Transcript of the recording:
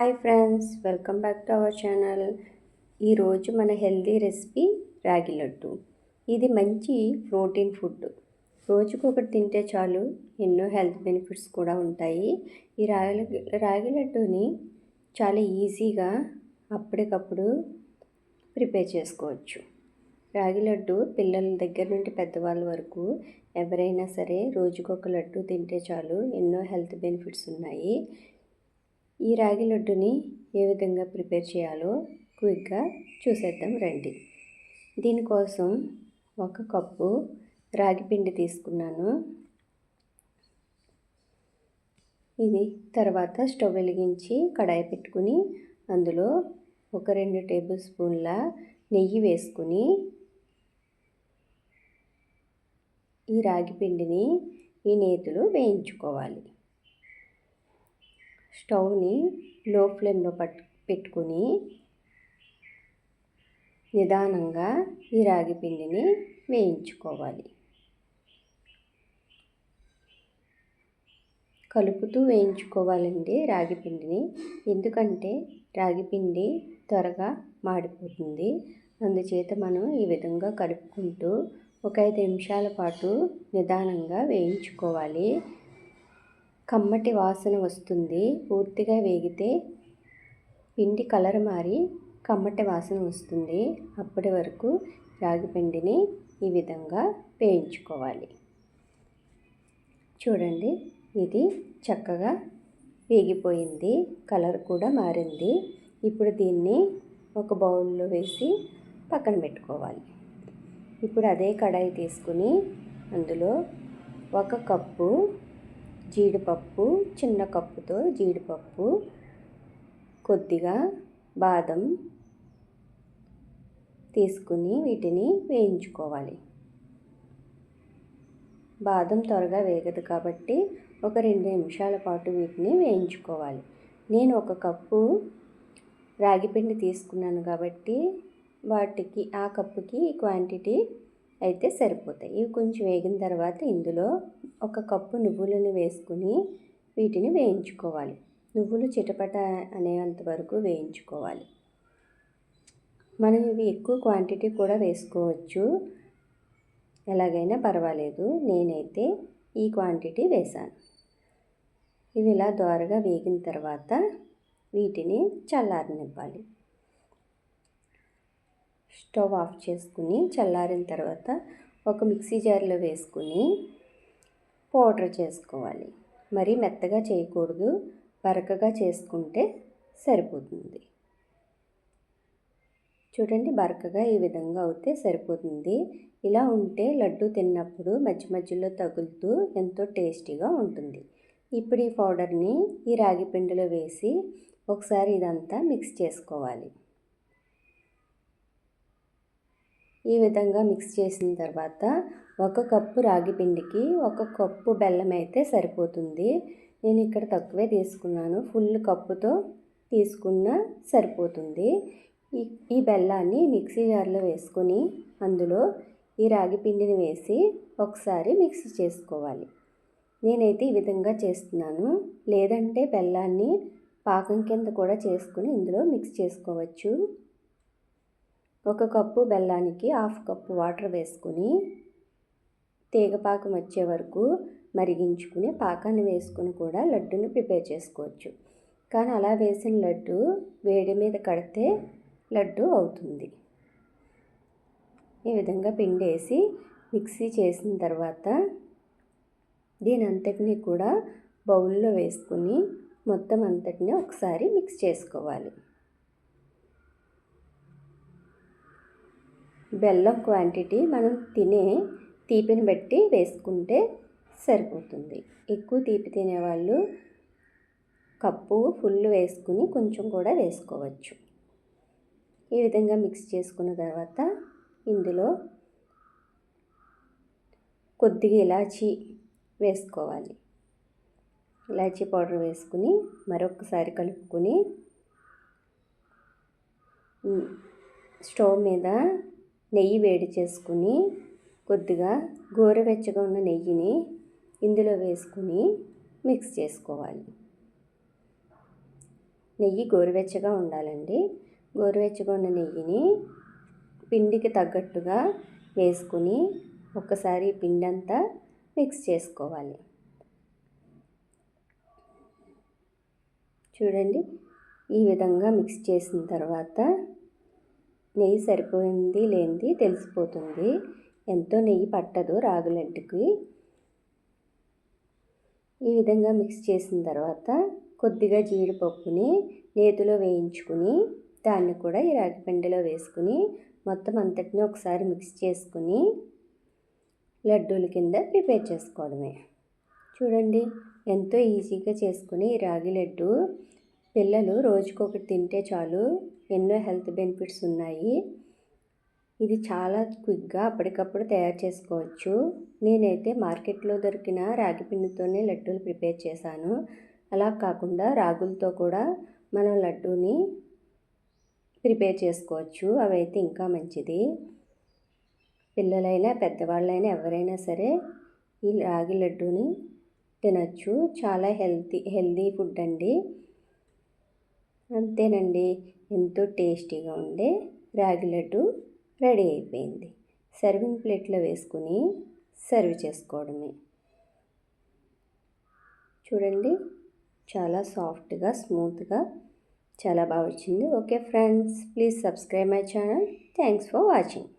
Hi friends welcome back to our channel. ఈరోజు మన healthy recipe రాగి లడ్డు. ఇది మంచి ప్రోటీన్ ఫుడ్. రోజుకు ఒకటి తింటే చాలు ఎన్నో హెల్త్ బెనిఫిట్స్ కూడా ఉంటాయి. ఈ రాగి రాగి లడ్డుని చాలా ఈజీగా అప్పటికప్పుడు ప్రిపేర్ చేసుకోవచ్చు. రాగి లడ్డు పిల్లల దగ్గర నుండి పెద్దవాళ్ళ వరకు ఎవరైనా సరే రోజుకొక లడ్డు తింటే చాలు ఎన్నో హెల్త్ బెనిఫిట్స్ ఉన్నాయి. ఈ రాగి లడ్డుని ఏ విధంగా ప్రిపేర్ చేయాలో క్విక్గా చూసేద్దాం రండి. దీనికోసం ఒక కప్పు రాగి పిండి తీసుకున్నాను. ఇది తర్వాత స్టవ్ వెలిగించి కడాయి పెట్టుకుని అందులో ఒక రెండు టేబుల్ స్పూన్ల నెయ్యి వేసుకుని ఈ రాగి పిండిని ఈ నేతులు వేయించుకోవాలి. స్టవ్ని లో ఫ్లేమ్లో పట్టు పెట్టుకుని నిదానంగా ఈ రాగి పిండిని వేయించుకోవాలి. కలుపుతూ వేయించుకోవాలండి రాగి పిండిని ఎందుకంటే రాగి పిండి త్వరగా మాడిపోతుంది. అందుచేత మనం ఈ విధంగా కలుపుకుంటూ ఒక ఐదు నిమిషాల పాటు నిదానంగా వేయించుకోవాలి. కమ్మటి వాసన వస్తుంది. పూర్తిగా వేగితే పిండి కలర్ మారి కమ్మటి వాసన వస్తుంది. అప్పటి వరకు రాగి పిండిని ఈ విధంగా వేయించుకోవాలి. చూడండి ఇది చక్కగా వేగిపోయింది. కలర్ కూడా మారింది. ఇప్పుడు దీన్ని ఒక బౌల్లో వేసి పక్కన పెట్టుకోవాలి. ఇప్పుడు అదే కడాయి తీసుకుని అందులో ఒక కప్పు జీడిపప్పు చిన్న కప్పుతో జీడిపప్పు కొద్దిగా బాదం తీసుకుని వీటిని వేయించుకోవాలి. బాదం త్వరగా వేగదు కాబట్టి ఒక రెండు నిమిషాల పాటు వీటిని వేయించుకోవాలి. నేను ఒక కప్పు రాగిపిండి తీసుకున్నాను కాబట్టి వాటికి ఆ కప్పుకి క్వాంటిటీ అయితే సరిపోతాయి. ఇవి కొంచెం వేగిన తర్వాత ఇందులో ఒక కప్పు నువ్వులను వేసుకుని వీటిని వేయించుకోవాలి. నువ్వులు చిటపట అనేంత వరకు వేయించుకోవాలి. మనం ఇవి ఎక్కువ క్వాంటిటీ కూడా వేసుకోవచ్చు. ఎలాగైనా పర్వాలేదు. నేనైతే ఈ క్వాంటిటీ వేశాను. ఇవి ఇలా దోరగా వేగిన తర్వాత వీటిని చల్లారనివ్వాలి. స్టవ్ ఆఫ్ చేసుకుని చల్లారిన తర్వాత ఒక మిక్సీ జార్లో వేసుకుని పౌడర్ చేసుకోవాలి. మరీ మెత్తగా చేయకూడదు. బరకగా చేసుకుంటే సరిపోతుంది. చూడండి బరకగా ఈ విధంగా అవుతే సరిపోతుంది. ఇలా ఉంటే లడ్డు తిన్నప్పుడు మధ్య మధ్యలో తగులుతూ ఎంతో టేస్టీగా ఉంటుంది. ఇప్పుడు ఈ పౌడర్ని ఈ రాగి పిండిలో వేసి ఒకసారి ఇదంతా మిక్స్ చేసుకోవాలి. ఈ విధంగా మిక్స్ చేసిన తర్వాత ఒక కప్పు రాగి పిండికి ఒక కప్పు బెల్లం అయితే సరిపోతుంది. నేను ఇక్కడ తక్కువే తీసుకున్నాను. ఫుల్ కప్పుతో తీసుకున్న సరిపోతుంది. ఈ ఈ బెల్లాన్ని మిక్సీ జార్లో వేసుకొని అందులో ఈ రాగి పిండిని వేసి ఒకసారి మిక్స్ చేసుకోవాలి. నేనైతే ఈ విధంగా చేస్తున్నాను. లేదంటే బెల్లాన్ని పాకం కింద కూడా చేసుకుని ఇందులో మిక్స్ చేసుకోవచ్చు. ఒక కప్పు బెల్లానికి హాఫ్ కప్పు వాటర్ వేసుకుని తీగపాకం వచ్చే వరకు మరిగించుకుని పాకాన్ని వేసుకుని కూడా లడ్డుని ప్రిపేర్ చేసుకోవచ్చు. కానీ అలా వేసిన లడ్డు వేడి మీద కడితే లడ్డు అవుతుంది. ఈ విధంగా పిండేసి మిక్సీ చేసిన తర్వాత దీని అంతటిని కూడా బౌల్లో వేసుకుని మొత్తం అంతటిని ఒకసారి మిక్స్ చేసుకోవాలి. బెల్లం క్వాంటిటీ మనం తినే తీపిని బట్టి వేసుకుంటే సరిపోతుంది. ఎక్కువ తీపి తినేవాళ్ళు కప్పు ఫుల్ వేసుకుని కొంచెం కూడా వేసుకోవచ్చు. ఈ విధంగా మిక్స్ చేసుకున్న తర్వాత ఇందులో కొద్దిగా ఇలాచీ వేసుకోవాలి. ఇలాచీ పౌడర్ వేసుకుని మరొకసారి కలుపుకొని స్టవ్ మీద నెయ్యి వేడి చేసుకుని కొద్దిగా గోరువెచ్చగా ఉన్న నెయ్యిని ఇందులో వేసుకుని మిక్స్ చేసుకోవాలి. నెయ్యి గోరువెచ్చగా ఉండాలండి. గోరువెచ్చగా ఉన్న నెయ్యిని పిండికి తగ్గట్టుగా వేసుకుని ఒక్కసారి పిండి అంతా మిక్స్ చేసుకోవాలి. చూడండి ఈ విధంగా మిక్స్ చేసిన తర్వాత నెయ్యి సరిపోయింది లేనిది తెలిసిపోతుంది. ఎంతో నెయ్యి పట్టదు రాగి లడ్డుకి ఈ విధంగా మిక్స్ చేసిన తర్వాత కొద్దిగా జీడిపప్పుని నేతిలో వేయించుకుని దాన్ని కూడా ఈ రాగి పిండిలో వేసుకుని మొత్తం అంతటిని ఒకసారి మిక్స్ చేసుకుని లడ్డూల కింద ప్రిపేర్ చేసుకోవడమే. చూడండి ఎంతో ఈజీగా చేసుకుని ఈ రాగి లడ్డు పిల్లలు రోజుకొకటి తింటే చాలు. ఎన్నో హెల్త్ బెనిఫిట్స్ ఉన్నాయి. ఇది చాలా క్విక్గా అప్పటికప్పుడు తయారు చేసుకోవచ్చు. నేనైతే మార్కెట్లో దొరికిన రాగి పిండితోనే లడ్డూలు ప్రిపేర్ చేశాను. అలా కాకుండా రాగులతో కూడా మనం లడ్డూని ప్రిపేర్ చేసుకోవచ్చు. అవైతే ఇంకా మంచిది. పిల్లలైనా పెద్దవాళ్ళైనా ఎవరైనా సరే ఈ రాగి లడ్డూని తినచ్చు. చాలా హెల్తీ హెల్తీ ఫుడ్ అండి. అంతేనండి. ఎంతో టేస్టీగా ఉండే రాగి లడ్డు రెడీ అయిపోయింది. సర్వింగ్ ప్లేట్లో వేసుకుని సర్వ్ చేసుకోవడమే. చూడండి చాలా సాఫ్ట్గా స్మూత్గా చాలా బాగా వచ్చింది. Okay friends please subscribe my channel. Thanks for watching.